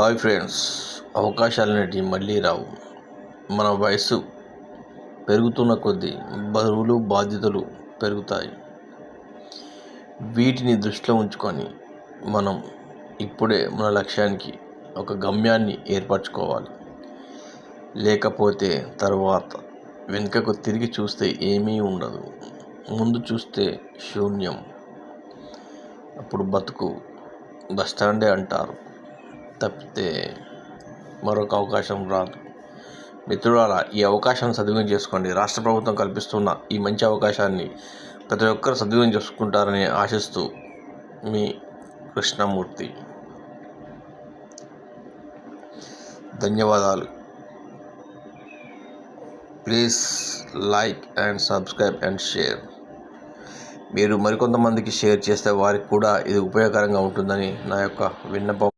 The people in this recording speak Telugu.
హాయ్ ఫ్రెండ్స్ అవకాశాలనేటివి మళ్ళీ రావు. మన వయసు పెరుగుతున్న కొద్దీ బరువులు బాధ్యతలు పెరుగుతాయి. వీటిని దృష్టిలో ఉంచుకొని మనం ఇప్పుడే మన లక్ష్యానికి ఒక గమ్యాన్ని ఏర్పరచుకోవాలి. లేకపోతే తర్వాత వెనుకకు తిరిగి చూస్తే ఏమీ ఉండదు. ముందు చూస్తే శూన్యం. అప్పుడు బతుకు బస్టాండే అంటారు. తప్పితే మరొక అవకాశం రాదు. మిత్రులారా ఈ అవకాశాన్ని సద్వినియోగం చేసుకోండి. రాష్ట్ర ప్రభుత్వం కల్పిస్తున్న ఈ మంచి అవకాశాన్ని ప్రతి ఒక్కరు సద్వినియోగం చేసుకుంటారని ఆశిస్తూ మీ కృష్ణమూర్తి. ధన్యవాదాలు. Please like and subscribe and share. మీరు మరికొంతమందికి షేర్ చేస్తే వారికి కూడా ఇది ఉపయోగకరంగా ఉంటుందని నా యొక్క విన్నపం.